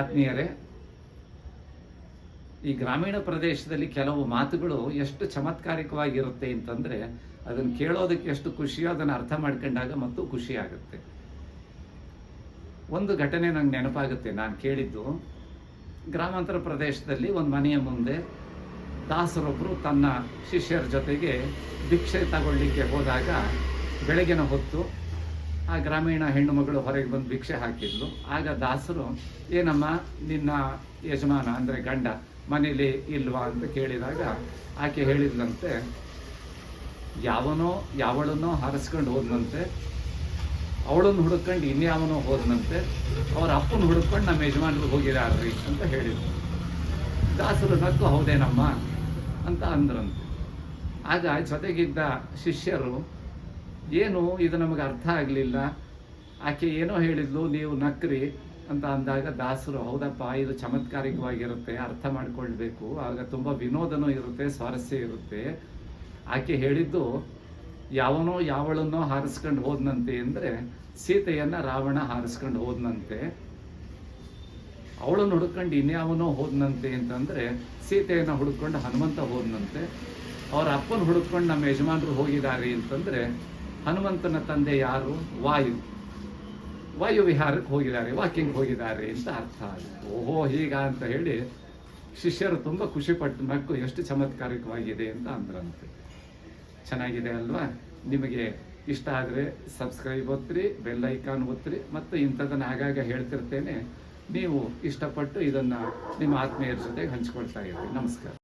ಆತ್ಮೀಯರೇ, ಈ ಗ್ರಾಮೀಣ ಪ್ರದೇಶದಲ್ಲಿ ಕೆಲವು ಮಾತುಗಳು ಎಷ್ಟು ಚಮತ್ಕಾರಿಕವಾಗಿರುತ್ತೆ ಅಂತಂದ್ರೆ ಅದನ್ನು ಕೇಳೋದಕ್ಕೆ ಎಷ್ಟು ಖುಷಿಯೋ ಅದನ್ನು ಅರ್ಥ ಮಾಡ್ಕೊಂಡಾಗ ಮತ್ತು ಖುಷಿ ಆಗುತ್ತೆ ಒಂದು ಘಟನೆ ನಂಗೆ ನೆನಪಾಗುತ್ತೆ. ನಾನು ಕೇಳಿದ್ದು, ಗ್ರಾಮಾಂತರ ಪ್ರದೇಶದಲ್ಲಿ ಒಂದು ಮನೆಯ ಮುಂದೆ ದಾಸರೊಬ್ಬರು ತನ್ನ ಶಿಷ್ಯರ ಜೊತೆಗೆ ಭಿಕ್ಷೆ ತಗೊಳ್ಳಿಕ್ಕೆ ಹೋದಾಗ ಬೆಳಗಿನ ಹೊತ್ತು ಆ ಗ್ರಾಮೀಣ ಹೆಣ್ಣು ಮಗಳು ಹೊರಗೆ ಬಂದು ಭಿಕ್ಷೆ ಹಾಕಿದ್ಲು. ಆಗ ದಾಸರು, ಏನಮ್ಮ, ನಿನ್ನ ಯಜಮಾನ ಅಂದರೆ ಗಂಡ ಮನೇಲಿ ಇಲ್ವಾ? ಅಂತ ಕೇಳಿದಾಗ ಆಕೆ ಹೇಳಿದ್ಲಂತೆ, ಯಾವನೋ, ಯಾವಳನ್ನೋ ಹಾರಿಸ್ಕೊಂಡು ಹೋದ್ನಂತೆ. ಅವಳನ್ನು ಹುಡುಕೊಂಡು ಇನ್ಯಾವನೋ ಹೋದ್ನಂತೆ. ಅವರ ಅಪ್ಪನ ಹುಡುಕೊಂಡು ನಮ್ಮ ಯಜಮಾನರು ಹೋಗಿದಾರ್ರಿ ಅಂತ ಹೇಳಿದ್ರು. ದಾಸರು ನಕ್ಕು, ಹೌದೇನಮ್ಮ? ಅಂತ ಅಂದ್ರಂತೆ. ಆಗ ಜೊತೆಗಿದ್ದ ಶಿಷ್ಯರು ಏನು ಇದು ನಮಗೆ ಅರ್ಥ ಆಗಲಿಲ್ಲ. ಆಕೆ ಏನೋ ಹೇಳಿದ್ಲು, ನೀವು ನಕ್ರಿ ಅಂತ ಅಂದಾಗ, ದಾಸರು, ಹೌದಪ್ಪ, ಇದು ಚಮತ್ಕಾರಿಕವಾಗಿರುತ್ತೆ, ಅರ್ಥ ಮಾಡ್ಕೊಳ್ಬೇಕು. ಆಗ ತುಂಬ ವಿನೋದನೂ ಇರುತ್ತೆ, ಸ್ವಾರಸ್ಯ ಇರುತ್ತೆ. ಆಕೆ ಹೇಳಿದ್ದು, ಯಾವನೋ ಯಾವಳನ್ನೋ ಹಾರಿಸ್ಕೊಂಡು ಹೋದ್ನಂತೆ ಅಂದರೆ, ಸೀತೆಯನ್ನ ರಾವಣ ಹಾರಿಸ್ಕೊಂಡು ಹೋದ್ನಂತೆ. ಅವಳನ್ನು ಹುಡ್ಕೊಂಡು ಇನ್ಯಾವನೋ ಹೋದ್ನಂತೆ ಅಂತಂದ್ರೆ, ಸೀತೆಯನ್ನ ಹುಡ್ಕೊಂಡು ಹನುಮಂತ ಹೋದ್ನಂತೆ. ಅವ್ರ ಅಪ್ಪನ ಹುಡ್ಕೊಂಡು ನಮ್ಮ ಯಜಮಾನರು ಹೋಗಿದ್ದಾರೆ ಅಂತಂದ್ರೆ ಹನುಮಂತನ ತಂದೆ ಯಾರು? ವಾಯು. ವಾಯು ವಿಹಾರಕ್ಕೆ ಹೋಗಿದ್ದಾರೆ. ವಾಕಿಂಗ್ ಹೋಗಿದ್ದಾರೆ ಅಂತ ಅರ್ಥ ಆಯಿತು. ಓಹೋ, ಹೀಗ ಅಂತ ಹೇಳಿ ಶಿಷ್ಯರು ತುಂಬ ಖುಷಿಪಟ್ಟು ಮಕ್ಕಳು ಎಷ್ಟು ಚಮತ್ಕಾರಿಕವಾಗಿದೆ ಅಂತ ಅಂದ್ರಂತೆ. ಚೆನ್ನಾಗಿದೆ ಅಲ್ವಾ? ನಿಮಗೆ ಇಷ್ಟ ಆದರೆ ಸಬ್ಸ್ಕ್ರೈಬ್ ಒತ್ತಿರಿ ಬೆಲ್ ಐಕಾನ್ ಒತ್ತಿರಿ ಮತ್ತು ಇಂಥದನ್ನು ಆಗಾಗ ಹೇಳ್ತಿರ್ತೇನೆ. ನೀವು ಇಷ್ಟಪಟ್ಟು ಇದನ್ನು ನಿಮ್ಮ ಆತ್ಮೀಯರ ಜೊತೆಗೆ ಹಂಚ್ಕೊಳ್ತಾ ಇರ್ರಿ ನಮಸ್ಕಾರ.